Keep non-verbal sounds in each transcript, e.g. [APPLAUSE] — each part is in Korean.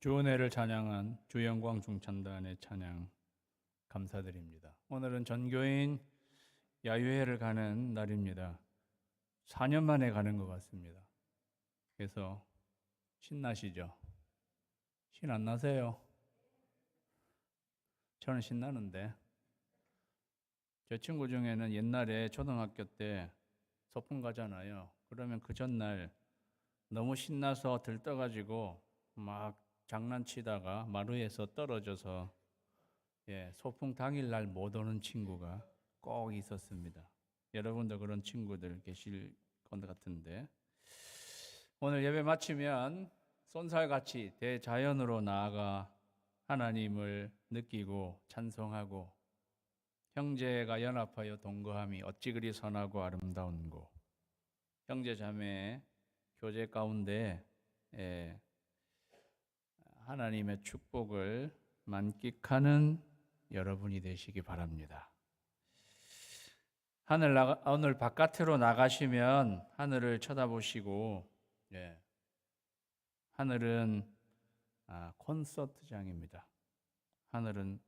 주은혜를 찬양한 주영광 중찬단의 찬양 감사드립니다. 오늘은 전교인 야유회를 가는 날입니다. 4년 만에 가는 것 같습니다. 그래서 신나시죠? 신 안 나세요? 저는 신나는데 제 친구 중에는 옛날에 초등학교 때 소풍 가잖아요. 그러면 그 전날 너무 신나서 들떠가지고 막 장난치다가 마루에서 떨어져서 예, 소풍 당일 날 못 오는 친구가 꼭 있었습니다. 여러분도 그런 친구들 계실 것 같은데 오늘 예배 마치면 쏜살같이 대자연으로 나아가 하나님을 느끼고 찬송하고 형제가 연합하여 동거함이 어찌 그리 선하고 아름다운고 형제 자매의 교제 가운데 예, 하나님의 축복을 만끽하는 여러분이 되시기 바랍니다. 하늘 나가, 오늘 바깥으로 나가시면 하늘을 쳐다보시고 예, 하늘은 아, 콘서트장입니다. 하늘은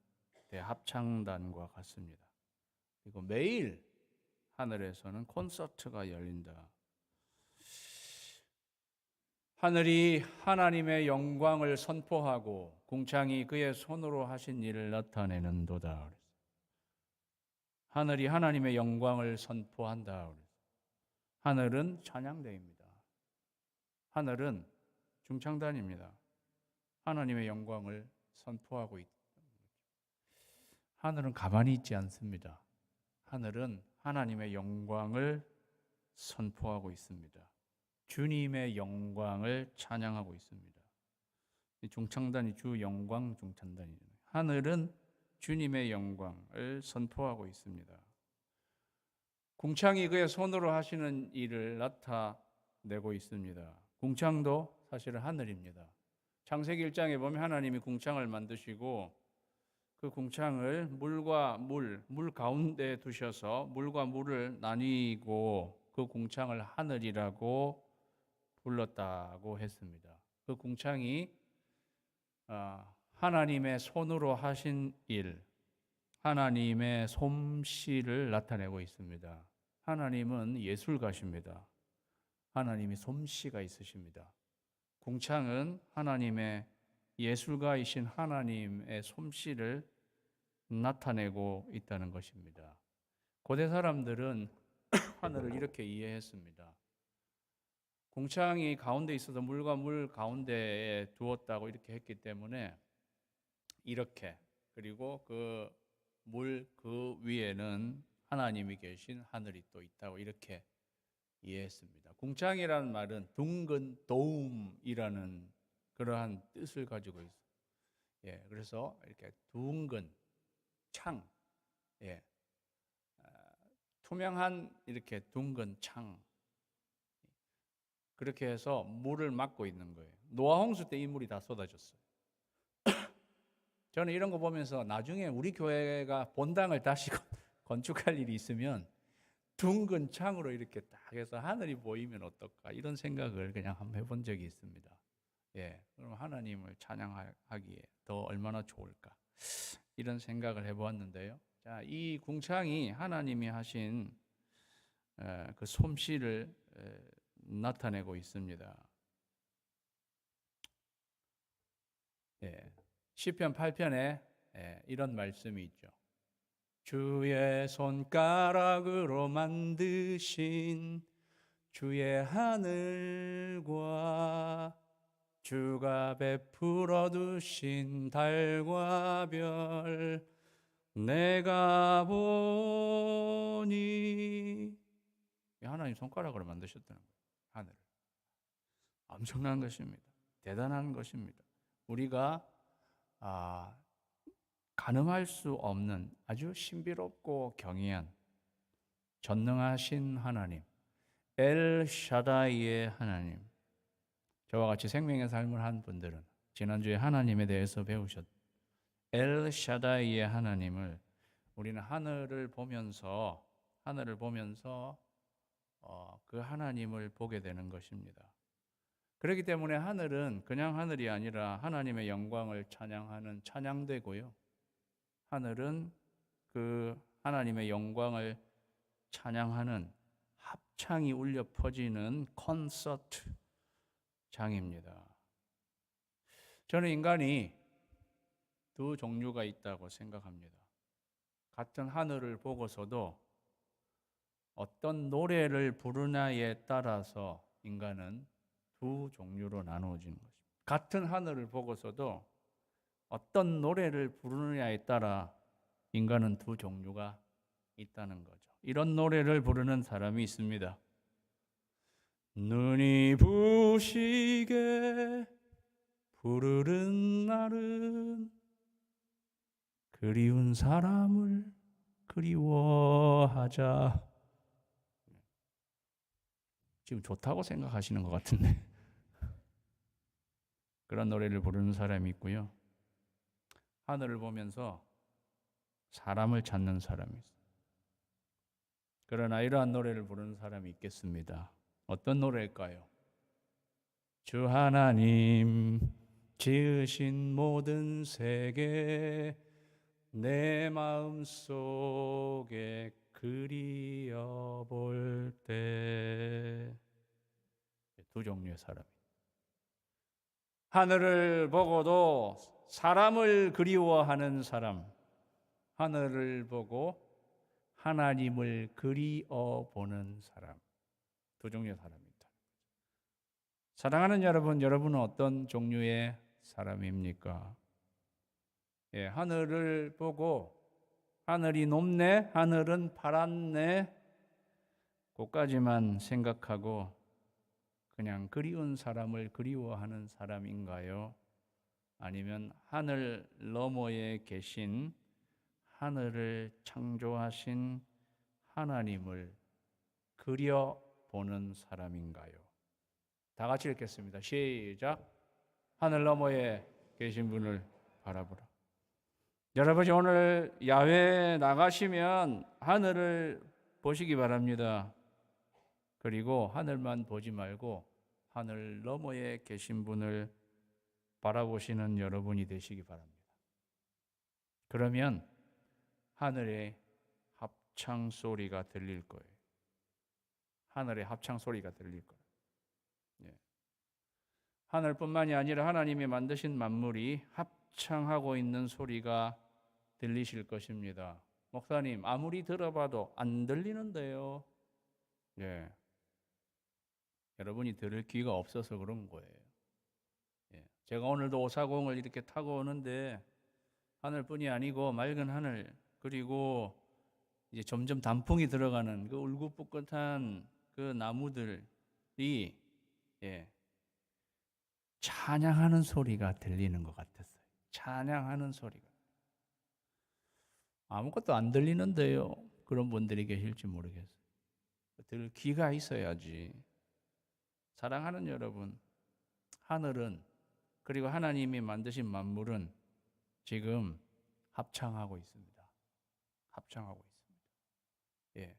대합창단과 같습니다. 그리고 매일 하늘에서는 콘서트가 열린다. 하늘이 하나님의 영광을 선포하고 궁창이 그의 손으로 하신 일을 나타내는도다. 하늘이 하나님의 영광을 선포한다. 하늘은 찬양대입니다. 하늘은 중창단입니다. 하나님의 영광을 선포하고 있다. 하늘은 가만히 있지 않습니다. 하늘은 하나님의 영광을 선포하고 있습니다. 주님의 영광을 찬양하고 있습니다. 중창단이 주 영광 중창단이잖아요. 하늘은 주님의 영광을 선포하고 있습니다. 궁창이 그의 손으로 하시는 일을 나타내고 있습니다. 궁창도 사실은 하늘입니다. 창세기 1장에 보면 하나님이 궁창을 만드시고 그 궁창을 물과 물, 물 가운데 두셔서 물과 물을 나뉘고 그 궁창을 하늘이라고 불렀다고 했습니다. 그 궁창이 아, 하나님의 손으로 하신 일, 하나님의 솜씨를 나타내고 있습니다. 하나님은 예술가십니다. 하나님이 솜씨가 있으십니다. 궁창은 하나님의 예술가이신 하나님의 솜씨를 나타내고 있다는 것입니다. 고대 사람들은 [COUGHS] 하늘을 이렇게 이해했습니다. 공창이 가운데 있어서 물과 물 가운데에 두었다고 이렇게 했기 때문에 이렇게 그리고 그물그 위에는 하나님이 계신 하늘이 또 있다고 이렇게 이해했습니다. 궁창이라는 말은 둥근 도움이라는 그러한 뜻을 가지고 있어. 예, 그래서 이렇게 둥근 창, 예, 아, 투명한 이렇게 둥근 창. 그렇게 해서 물을 막고 있는 거예요. 노아 홍수 때 이 물이 다 쏟아졌어요. [COUGHS] 저는 이런 거 보면서 나중에 우리 교회가 본당을 다시 [LAUGHS] 건축할 일이 있으면 둥근 창으로 이렇게 딱 해서 하늘이 보이면 어떨까 이런 생각을 그냥 한번 해본 적이 있습니다. 예, 그럼 하나님을 찬양하기에 더 얼마나 좋을까 이런 생각을 해보았는데요. 자, 이 궁창이 하나님이 하신 그 솜씨를 나타내고 있습니다. 예, 시편 8편에 예, 이런 말씀이 있죠. 주의 손가락으로 만드신 주의 하늘과 주가 베풀어 두신 달과 별 내가 보니 하나님 손가락으로 만드셨다는 거예요. 엄청난 것입니다. 대단한 것입니다. 우리가 아, 가늠할 수 없는 아주 신비롭고 경이한 전능하신 하나님, 엘 샤다이의 하나님. 저와 같이 생명의 삶을 한 분들은 지난주에 하나님에 대해서 배우셨. 엘 샤다이의 하나님을 우리는 하늘을 보면서 하늘을 보면서 어, 그 하나님을 보게 되는 것입니다. 그렇기 때문에 하늘은 그냥 하늘이 아니라 하나님의 영광을 찬양하는 찬양되고요. 하늘은 그 하나님의 영광을 찬양하는 합창이 울려 퍼지는 콘서트 장입니다. 저는 인간이 두 종류가 있다고 생각합니다. 같은 하늘을 보고서도 어떤 노래를 부르냐에 따라서 인간은 두 종류로 나누어지는 것입니다. 같은 하늘을 보고서도 어떤 노래를 부르느냐에 따라 인간은 두 종류가 있다는 거죠. 이런 노래를 부르는 사람이 있습니다. 눈이 부시게 부르는 날은 그리운 사람을 그리워하자. 지금 좋다고 생각하시는 것 같은데. 그런 노래를 부르는 사람이 있고요. 하늘을 보면서 사람을 찾는 사람이 있어요. 그러나 이러한 노래를 부르는 사람이 있겠습니다. 어떤 노래일까요? 주 하나님 지으신 모든 세계 내 마음 속에 그리어 볼때 두 종류의 사람. 하늘을 보고도 사람을 그리워하는 사람, 하늘을 보고 하나님을 그리어 보는 사람, 두 종류의 사람입니다. 사랑하는 여러분, 여러분은 어떤 종류의 사람입니까? 예, 하늘을 보고 하늘이 높네, 하늘은 파랗네, 그까지만 생각하고 그냥 그리운 사람을 그리워하는 사람인가요? 아니면 하늘 너머에 계신 하늘을 창조하신 하나님을 그려보는 사람인가요? 다 같이 읽겠습니다. 시작. 하늘 너머에 계신 분을 바라보라. 여러분이 오늘 야외 나가시면 하늘을 보시기 바랍니다. 그리고 하늘만 보지 말고 하늘 너머에 계신 분을 바라보시는 여러분이 되시기 바랍니다. 그러면 하늘의 합창 소리가 들릴 거예요. 하늘의 합창 소리가 들릴 거예요. 예. 하늘뿐만이 아니라 하나님이 만드신 만물이 합창하고 있는 소리가 들리실 것입니다. 목사님, 아무리 들어봐도 안 들리는데요. 예. 여러분이 들을 귀가 없어서 그런 거예요. 예. 제가 오늘도 오사공을 이렇게 타고 오는데 하늘뿐이 아니고 맑은 하늘 그리고 이제 점점 단풍이 들어가는 그 울긋불긋한 그 나무들이 예. 찬양하는 소리가 들리는 것 같았어요. 찬양하는 소리가. 아무것도 안 들리는데요. 그런 분들이 계실지 모르겠어요. 들 귀가 있어야지. 사랑하는 여러분, 하늘은 그리고 하나님이 만드신 만물은 지금 합창하고 있습니다. 합창하고 있습니다. 예.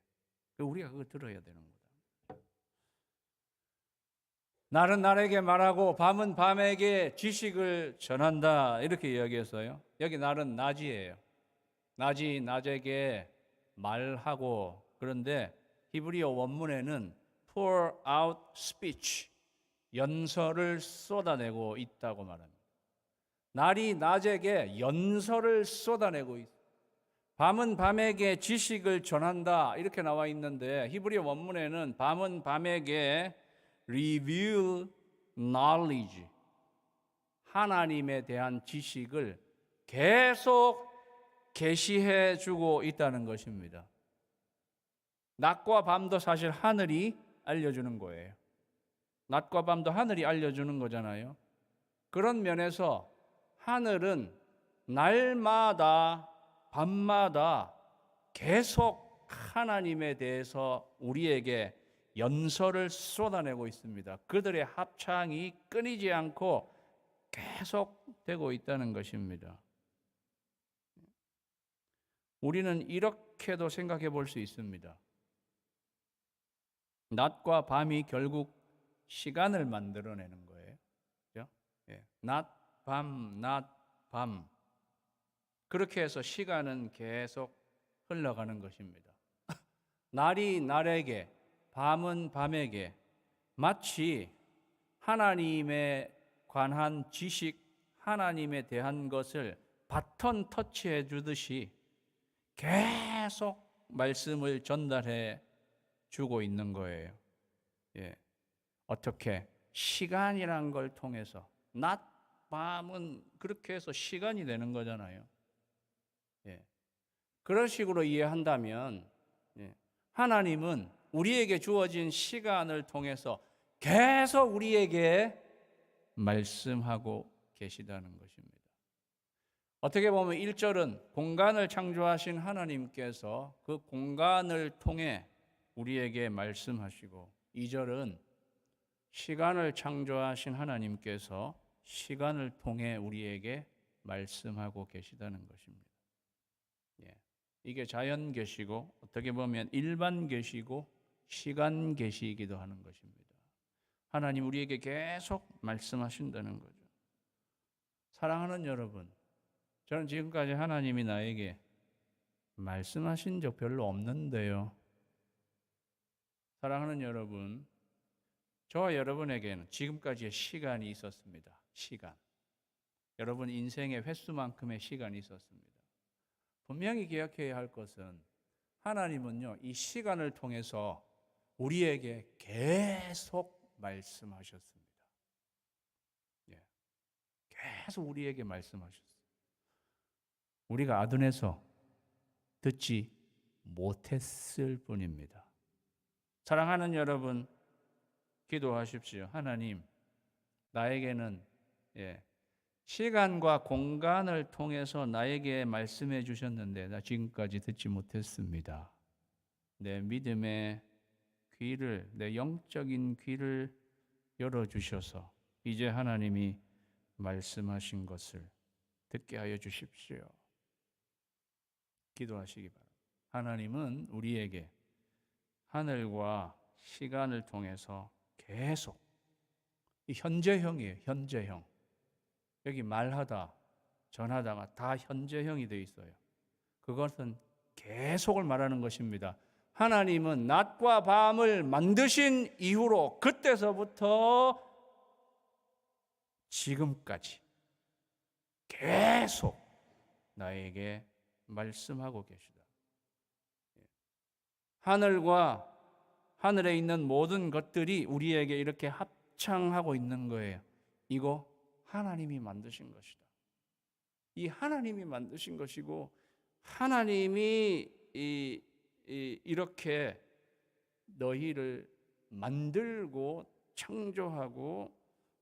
우리가 그거 들어야 되는 거다. 날은 날에게 말하고 밤은 밤에게 지식을 전한다. 이렇게 이야기했어요. 여기 날은 낮이에요. 낮이 낮에게 말하고 그런데 히브리어 원문에는 pour out speech 연설을 쏟아내고 있다고 말합니다. 날이 낮에게 연설을 쏟아내고 있. 밤은 밤에게 지식을 전한다 이렇게 나와 있는데 히브리어 원문에는 밤은 밤에게 reveal knowledge 하나님에 대한 지식을 계속 계시해 주고 있다는 것입니다. 낮과 밤도 사실 하늘이 알려주는 거예요. 낮과 밤도 하늘이 알려주는 거잖아요. 그런 면에서 하늘은 날마다 밤마다 계속 하나님에 대해서 우리에게 연설을 쏟아내고 있습니다. 그들의 합창이 끊이지 않고 계속 되고 있다는 것입니다. 우리는 이렇게도 생각해 볼 수 있습니다. 낮과 밤이 결국 시간을 만들어내는 거예요. 그죠? 예. 낮, 밤, 낮, 밤. 그렇게 해서 시간은 계속 흘러가는 것입니다. [LAUGHS] 날이 날에게, 밤은 밤에게 마치 하나님에 관한 지식, 하나님에 대한 것을 바톤 터치해 주듯이 계속 말씀을 전달해 주고 있는 거예요. 예. 어떻게 시간이란 걸 통해서 낮 밤은 그렇게 해서 시간이 되는 거잖아요. 예. 그런 식으로 이해한다면 예. 하나님은 우리에게 주어진 시간을 통해서 계속 우리에게 말씀하고 계시다는 것입니다. 어떻게 보면 1절은 공간을 창조하신 하나님께서 그 공간을 통해 우리에게 말씀하시고 2절은 시간을 창조하신 하나님께서 시간을 통해 우리에게 말씀하고 계시다는 것입니다. 예. 이게 자연 계시고 어떻게 보면 일반 계시고 시간 계시이기도 하는 것입니다. 하나님 우리에게 계속 말씀하신다는 거죠. 사랑하는 여러분, 저는 지금까지 하나님이 나에게 말씀하신 적 별로 없는데요. 사랑하는 여러분, 저와 여러분에게는 지금까지의 시간이 있었습니다. 시간. 여러분 인생의 횟수만큼의 시간이 있었습니다. 분명히 기억해야 할 것은 하나님은요, 이 시간을 통해서 우리에게 계속 말씀하셨습니다. 예. 계속 우리에게 말씀하셨어요. 우리가 아둔해서 듣지 못했을 뿐입니다. 사랑하는 여러분, 기도하십시오. 하나님, 나에게는 예, 시간과 공간을 통해서 나에게 말씀해 주셨는데 나 지금까지 듣지 못했습니다. 내 믿음의 귀를 내 영적인 귀를 열어 주셔서 이제 하나님이 말씀하신 것을 듣게 하여 주십시오. 기도하시기 바랍니다. 하나님은 우리에게 하늘과 시간을 통해서 계속 이 현재형이에요. 현재형. 여기 말하다, 전하다가 다 현재형이 되어 있어요. 그것은 계속을 말하는 것입니다. 하나님은 낮과 밤을 만드신 이후로 그때서부터 지금까지 계속 나에게 말씀하고 계시다. 예. 하늘과 하늘에 있는 모든 것들이 우리에게 이렇게 합창하고 있는 거예요. 이거 하나님이 만드신 것이다. 이 하나님이 만드신 것이고 하나님이 이, 이, 이렇게 너희를 만들고 창조하고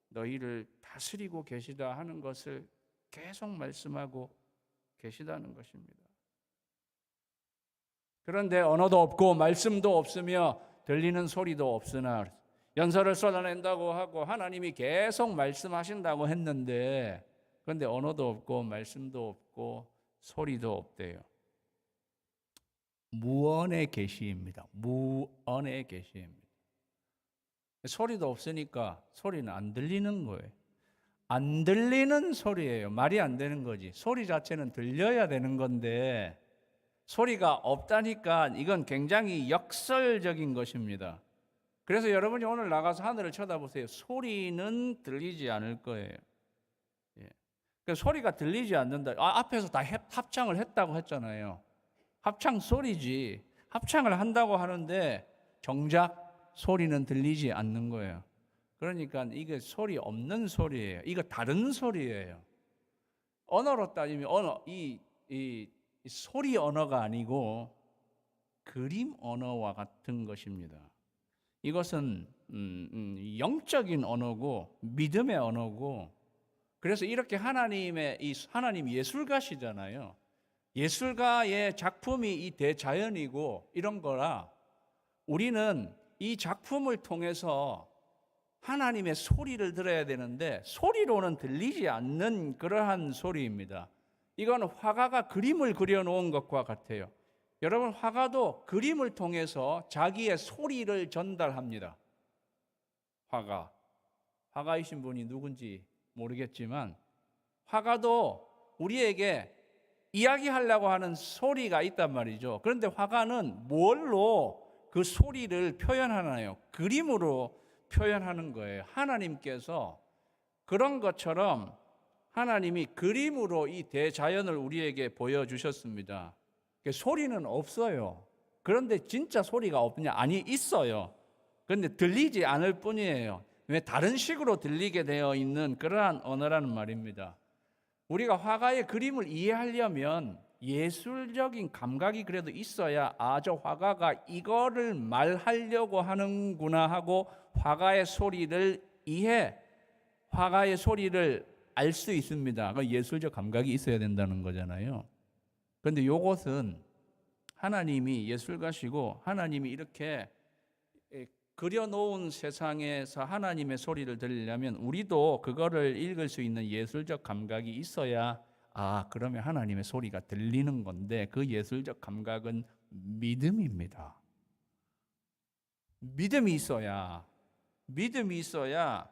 너희를 다스리고 계시다 하는 것을 계속 말씀하고 계시다는 것입니다. 그런데 언어도 없고 말씀도 없으며 들리는 소리도 없으나 연설을 쏟아낸다고 하고 하나님이 계속 말씀하신다고 했는데 그런데 언어도 없고 말씀도 없고 소리도 없대요. 무언의 계시입니다. 무언의 계시입니다. 소리도 없으니까 소리는 안 들리는 거예요. 안 들리는 소리예요. 말이 안 되는 거지. 소리 자체는 들려야 되는 건데 소리가 없다니까 이건 굉장히 역설적인 것입니다. 그래서 여러분이 오늘 나가서 하늘을 쳐다보세요. 소리는 들리지 않을 거예요. 예. 그 소리가 들리지 않는다. 아, 앞에서 다 합창을 했다고 했잖아요. 합창 소리지. 합창을 한다고 하는데 정작 소리는 들리지 않는 거예요. 그러니까 이게 소리 없는 소리예요. 이거 다른 소리예요. 언어로 따지면 언어 이, 이, 이 소리 언어가 아니고 그림 언어와 같은 것입니다. 이것은 음, 음, 영적인 언어고 믿음의 언어고 그래서 이렇게 하나님의 이 하나님 예술가시잖아요. 예술가의 작품이 이 대자연이고 이런 거라 우리는 이 작품을 통해서 하나님의 소리를 들어야 되는데 소리로는 들리지 않는 그러한 소리입니다. 이건 화가가 그림을 그려 놓은 것과 같아요. 여러분 화가도 그림을 통해서 자기의 소리를 전달합니다. 화가 화가이신 분이 누군지 모르겠지만 화가도 우리에게 이야기하려고 하는 소리가 있단 말이죠. 그런데 화가는 뭘로 그 소리를 표현하나요? 그림으로 표현하는 거예요. 하나님께서 그런 것처럼 하나님이 그림으로 이 대자연을 우리에게 보여주셨습니다. 소리는 없어요. 그런데 진짜 소리가 없냐? 아니, 있어요. 그런데 들리지 않을 뿐이에요. 왜 다른 식으로 들리게 되어 있는 그러한 언어라는 말입니다. 우리가 화가의 그림을 이해하려면 예술적인 감각이 그래도 있어야 아, 저 화가가 이거를 말하려고 하는구나 하고 화가의 소리를 이해, 화가의 소리를 알 수 있습니다. 그 예술적 감각이 있어야 된다는 거잖아요. 그런데 이것은 하나님이 예술가시고 하나님이 이렇게 그려놓은 세상에서 하나님의 소리를 들으려면 우리도 그거를 읽을 수 있는 예술적 감각이 있어야 아 그러면 하나님의 소리가 들리는 건데 그 예술적 감각은 믿음입니다. 믿음이 있어야 믿음이 있어야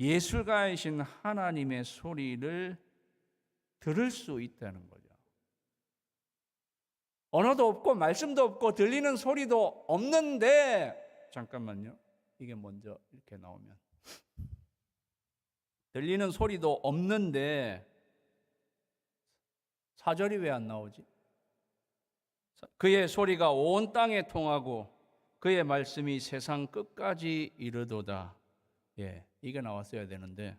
예술가이신 하나님의 소리를 들을 수 있다는 거죠. 언어도 없고 말씀도 없고 들리는 소리도 없는데 잠깐만요. 이게 먼저 이렇게 나오면 들리는 소리도 없는데 사절이 왜 안 나오지? 그의 소리가 온 땅에 통하고 그의 말씀이 세상 끝까지 이르도다. 예, 이게 나왔어야 되는데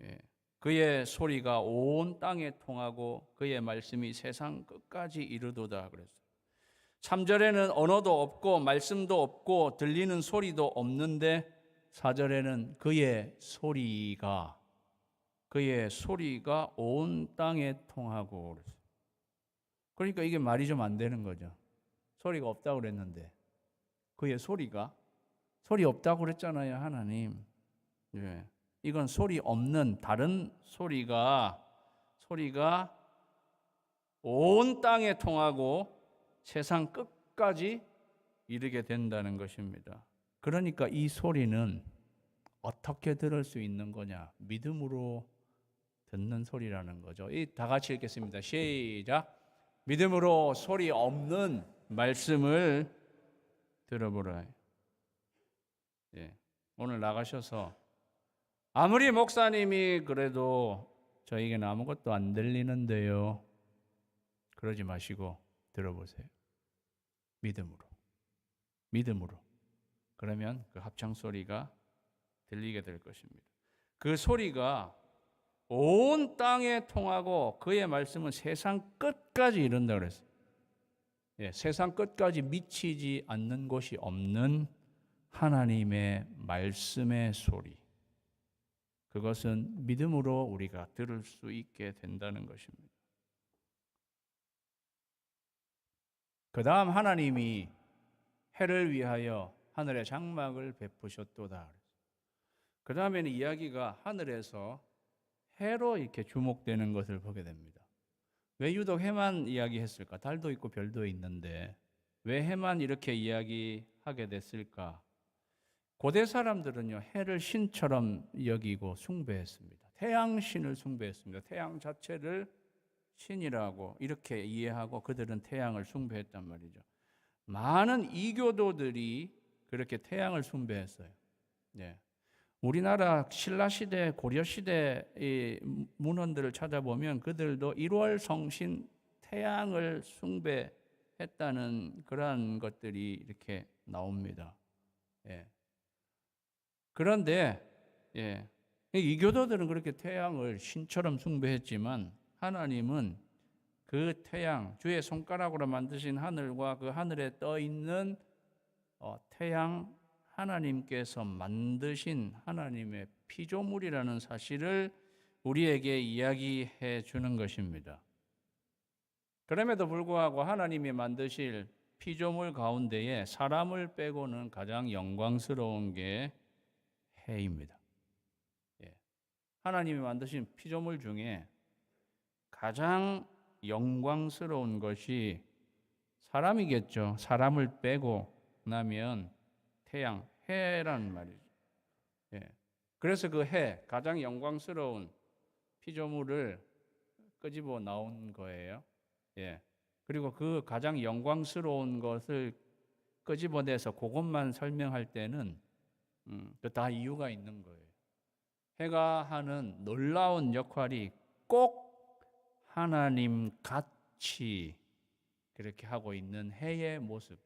예, 그의 소리가 온 땅에 통하고 그의 말씀이 세상 끝까지 이르도다 그랬어요. 3절에는 언어도 없고 말씀도 없고 들리는 소리도 없는데 4절에는 그의 소리가 그의 소리가 온 땅에 통하고 그랬어요. 그러니까 이게 말이 좀 안 되는 거죠. 소리가 없다고 그랬는데 그의 소리가 소리 없다고 그랬잖아요, 하나님. 예. 이건 소리 없는 다른 소리가 소리가 온 땅에 통하고 세상 끝까지 이르게 된다는 것입니다. 그러니까 이 소리는 어떻게 들을 수 있는 거냐? 믿음으로 듣는 소리라는 거죠. 이 다 같이 읽겠습니다. 시작. 믿음으로 소리 없는 말씀을 들어보라. 예. 오늘 나가셔서 아무리 목사님이 그래도 저에게는 아무것도 안 들리는데요. 그러지 마시고 들어보세요. 믿음으로. 믿음으로. 그러면 그 합창 소리가 들리게 될 것입니다. 그 소리가 온 땅에 통하고 그의 말씀은 세상 끝까지 이른다 그랬어요. 예, 세상 끝까지 미치지 않는 곳이 없는 하나님의 말씀의 소리. 그것은 믿음으로 우리가 들을 수 있게 된다는 것입니다. 그 다음 하나님이 해를 위하여 하늘의 장막을 베푸셨도다. 그 다음에는 이야기가 하늘에서 해로 이렇게 주목되는 것을 보게 됩니다. 왜 유독 해만 이야기했을까? 달도 있고 별도 있는데 왜 해만 이렇게 이야기하게 됐을까? 고대 사람들은요 해를 신처럼 여기고 숭배했습니다. 태양 신을 숭배했습니다. 태양 자체를 신이라고 이렇게 이해하고 그들은 태양을 숭배했단 말이죠. 많은 이교도들이 그렇게 태양을 숭배했어요. 네. 우리나라 신라 시대, 고려 시대의 문헌들을 찾아보면 그들도 1월 성신 태양을 숭배했다는 그러한 것들이 이렇게 나옵니다. 예. 그런데 예. 이교도들은 그렇게 태양을 신처럼 숭배했지만 하나님은 그 태양, 주의 손가락으로 만드신 하늘과 그 하늘에 떠 있는 어, 태양 하나님께서 만드신 하나님의 피조물이라는 사실을 우리에게 이야기해 주는 것입니다. 그럼에도 불구하고 하나님이 만드실 피조물 가운데에 사람을 빼고는 가장 영광스러운 게 해입니다. 예. 하나님이 만드신 피조물 중에 가장 영광스러운 것이 사람이겠죠. 사람을 빼고 나면 태양, 해란 말이죠. 예. 그래서 그 해 가장 영광스러운 피조물을 끄집어 나온 거예요. 예. 그리고 그 가장 영광스러운 것을 끄집어내서 그것만 설명할 때는 음, 그다 이유가 있는 거예요. 해가 하는 놀라운 역할이 꼭 하나님 같이 그렇게 하고 있는 해의 모습.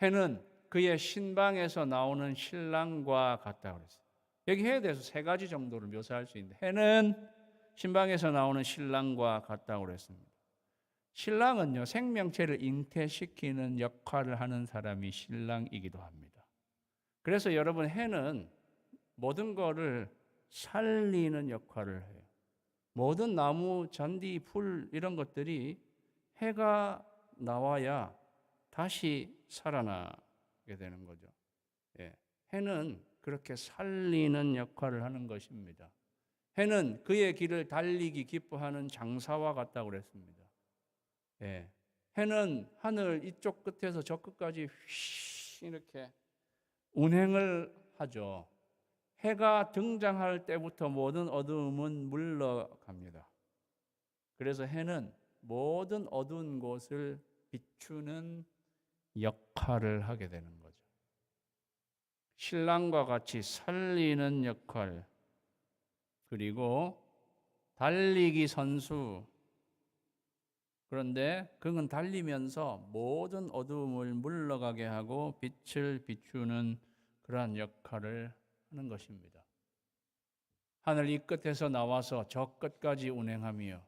해는 그의 신방에서 나오는 신랑과 같다 그랬어요. 여기 해에 대해서 세 가지 정도를 묘사할 수 있는데 해는 신방에서 나오는 신랑과 같다고 그랬습니다. 신랑은요 생명체를 잉태시키는 역할을 하는 사람이 신랑이기도 합니다. 그래서 여러분 해는 모든 거를 살리는 역할을 해요. 모든 나무, 잔디, 풀 이런 것들이 해가 나와야 다시 살아나게 되는 거죠. 예. 해는 그렇게 살리는 역할을 하는 것입니다. 해는 그의 길을 달리기 기뻐하는 장사와 같다고 그랬습니다. 예. 해는 하늘 이쪽 끝에서 저 끝까지 휘 이렇게 운행을 하죠. 해가 등장할 때부터 모든 어두움은 물러갑니다. 그래서 해는 모든 어두운 곳을 비추는 역할을 하게 되는 거죠. 신랑과 같이 살리는 역할, 그리고 달리기 선수. 그런데 그는 달리면서 모든 어두움을 물러가게 하고 빛을 비추는 그러한 역할을 하는 것입니다. 하늘 이 끝에서 나와서 저 끝까지 운행하며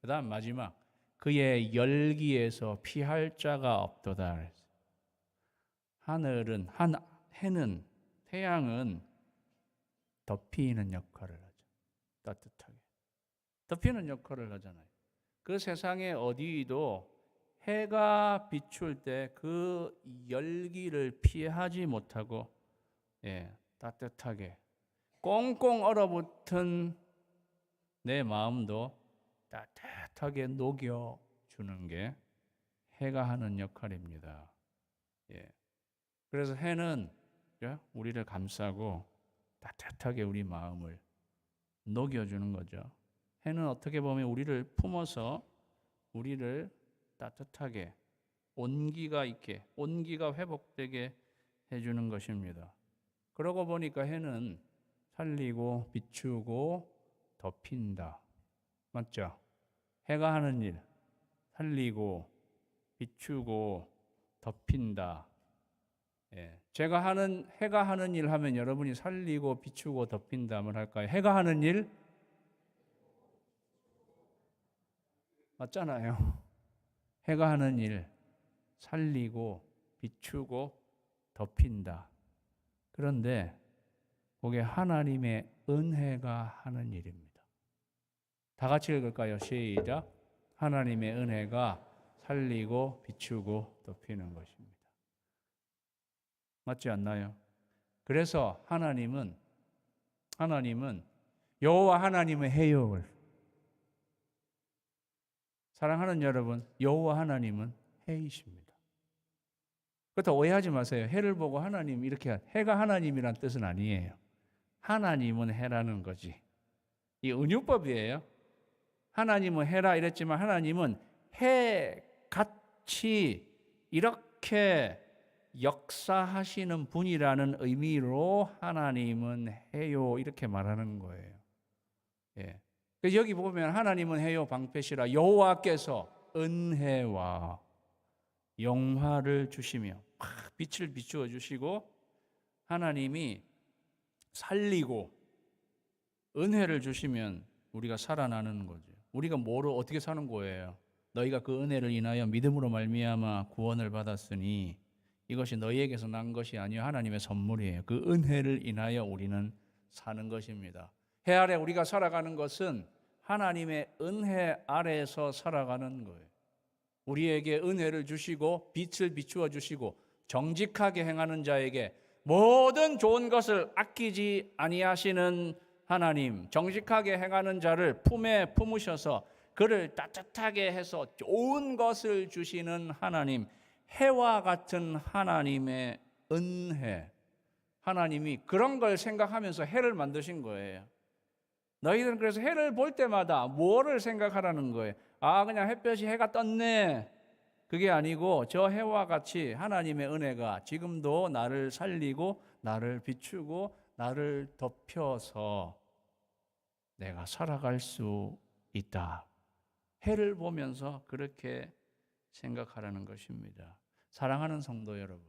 그 다음 마지막 그의 열기에서 피할 자가 없도다. 하늘은 한 해는 태양은 덮이는 역할을 하죠. 따뜻하게 덮이는 역할을 하잖아요. 그 세상에 어디도 해가 비출 때 그 열기를 피하지 못하고 예, 따뜻하게 꽁꽁 얼어붙은 내 마음도 따뜻하게 녹여 주는 게 해가 하는 역할입니다. 예. 그래서 해는 예, 우리를 감싸고 따뜻하게 우리 마음을 녹여 주는 거죠. 해는 어떻게 보면 우리를 품어서 우리를 따뜻하게 온기가 있게 온기가 회복되게 해주는 것입니다. 그러고 보니까 해는 살리고 비추고 덮인다. 맞죠? 해가 하는 일, 살리고 비추고 덮인다. 예. 제가 하는 해가 하는 일 하면 여러분이 살리고 비추고 덮인다면 할까요? 해가 하는 일 맞잖아요. [LAUGHS] 해가 하는 일 살리고 비추고 덮인다. 그런데 그게 하나님의 은혜가 하는 일입니다. 다 같이 읽을까요? 시작. 하나님의 은혜가 살리고 비추고 덮이는 것입니다. 맞지 않나요? 그래서 하나님은 하나님은 여호와 하나님의 해역을 사랑하는 여러분, 여호와 하나님은 해이십니다. 그렇다 오해하지 마세요. 해를 보고 하나님 이렇게 해가 하나님이란 뜻은 아니에요. 하나님은 해라는 거지. 이 은유법이에요. 하나님은 해라 이랬지만 하나님은 해 같이 이렇게 역사하시는 분이라는 의미로 하나님은 해요 이렇게 말하는 거예요. 예. 여기 보면 하나님은 해요 방패시라 여호와께서 은혜와 영화를 주시며 막 빛을 비추어 주시고 하나님이 살리고 은혜를 주시면 우리가 살아나는 거죠. 우리가 뭐로 어떻게 사는 거예요? 너희가 그 은혜를 인하여 믿음으로 말미암아 구원을 받았으니 이것이 너희에게서 난 것이 아니요 하나님의 선물이에요. 그 은혜를 인하여 우리는 사는 것입니다. 해 아래 우리가 살아가는 것은 하나님의 은혜 아래에서 살아가는 거예요. 우리에게 은혜를 주시고 빛을 비추어 주시고 정직하게 행하는 자에게 모든 좋은 것을 아끼지 아니하시는 하나님, 정직하게 행하는 자를 품에 품으셔서 그를 따뜻하게 해서 좋은 것을 주시는 하나님, 해와 같은 하나님의 은혜, 하나님이 그런 걸 생각하면서 해를 만드신 거예요. 너희들은 그래서 해를 볼 때마다 뭐를 생각하라는 거예요. 아, 그냥 햇볕이 해가 떴네. 그게 아니고 저 해와 같이 하나님의 은혜가 지금도 나를 살리고 나를 비추고 나를 덮여서 내가 살아갈 수 있다. 해를 보면서 그렇게 생각하라는 것입니다. 사랑하는 성도 여러분.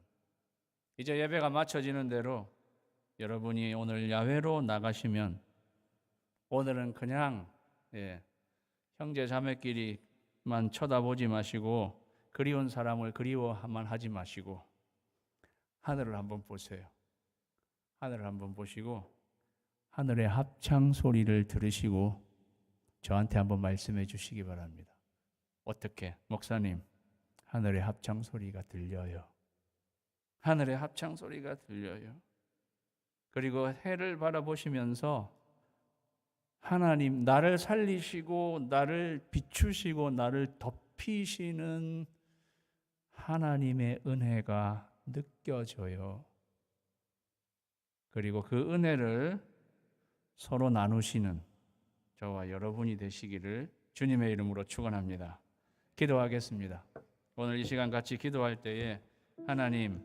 이제 예배가 마쳐지는 대로 여러분이 오늘 야외로 나가시면 오늘은 그냥 예, 형제 자매끼리만 쳐다보지 마시고 그리운 사람을 그리워만 하지 마시고 하늘을 한번 보세요. 하늘을 한번 보시고 하늘의 합창 소리를 들으시고 저한테 한번 말씀해 주시기 바랍니다. 어떻게 목사님 하늘의 합창 소리가 들려요. 하늘의 합창 소리가 들려요. 그리고 해를 바라보시면서 하나님 나를 살리시고 나를 비추시고 나를 덮이시는 하나님의 은혜가 느껴져요. 그리고 그 은혜를 서로 나누시는 저와 여러분이 되시기를 주님의 이름으로 축원합니다. 기도하겠습니다. 오늘 이 시간 같이 기도할 때에 하나님